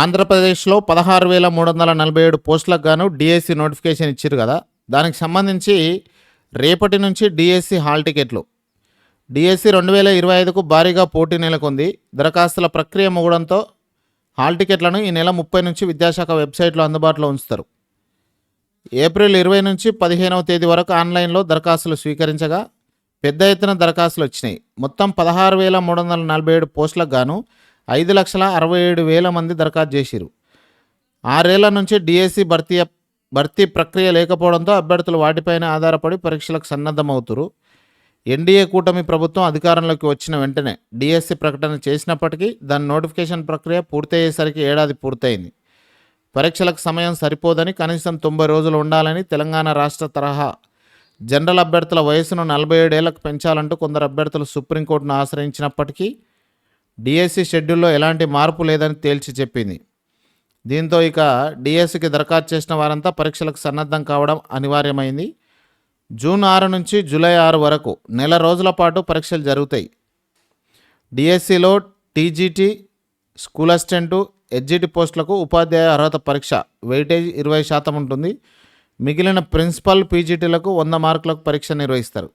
ఆంధ్రప్రదేశ్లో పదహారు వేల మూడు వందల నలభై ఏడు పోస్టులకు గాను డిఎస్సి నోటిఫికేషన్ ఇచ్చారు కదా. దానికి సంబంధించి రేపటి నుంచి డిఎస్సి హాల్ టికెట్లు. డిఎస్సి రెండు వేల ఇరవై ఐదుకు భారీగా పోటీ నెలకొంది. దరఖాస్తుల ప్రక్రియ ముగడంతో హాల్ టికెట్లను ఈ నెల ముప్పై నుంచి విద్యాశాఖ వెబ్సైట్లో అందుబాటులో ఉంచుతారు. ఏప్రిల్ ఇరవై నుంచి పదిహేనవ తేదీ వరకు ఆన్లైన్లో దరఖాస్తులు స్వీకరించగా పెద్ద ఎత్తున దరఖాస్తులు వచ్చినాయి. మొత్తం పదహారు వేల మూడు వందల నలభై ఏడు పోస్టులకు గాను ఐదు లక్షల అరవై ఏడు వేల మంది దరఖాస్తు చేసిరు ఆరేళ్ళ నుంచి డిఎస్సి భర్తీ భర్తీ ప్రక్రియ లేకపోవడంతో అభ్యర్థులు వాటిపైన ఆధారపడి పరీక్షలకు సన్నద్ధమవుతురు ఎన్డీఏ కూటమి ప్రభుత్వం అధికారంలోకి వచ్చిన వెంటనే డిఎస్సి ప్రకటన చేసినప్పటికీ దాని నోటిఫికేషన్ ప్రక్రియ పూర్తయ్యేసరికి ఏడాది పూర్తయింది. పరీక్షలకు సమయం సరిపోదని కనీసం తొంభై రోజులు ఉండాలని తెలంగాణ రాష్ట్ర తరహా జనరల్ అభ్యర్థుల వయసును నలభై ఏడేళ్ళకు పెంచాలంటూ కొందరు అభ్యర్థులు సుప్రీంకోర్టును ఆశ్రయించినప్పటికీ డిఎస్సి షెడ్యూల్లో ఎలాంటి మార్పు లేదని తేల్చి చెప్పింది. దీంతో ఇక డిఎస్సికి దరఖాస్తు చేసిన వారంతా పరీక్షలకు సన్నద్ధం కావడం అనివార్యమైంది. జూన్ ఆరు నుంచి జూలై ఆరు వరకు నెల రోజుల పాటు పరీక్షలు జరుగుతాయి. డిఎస్సిలో టీజీటీ స్కూల్ అసిస్టెంటు ఎడ్జిటి పోస్టులకు ఉపాధ్యాయ అర్హత పరీక్ష వెయిటేజ్ ఇరవై శాతం ఉంటుంది. మిగిలిన ప్రిన్సిపల్ పీజీటీలకు వంద మార్కులకు పరీక్ష నిర్వహిస్తారు.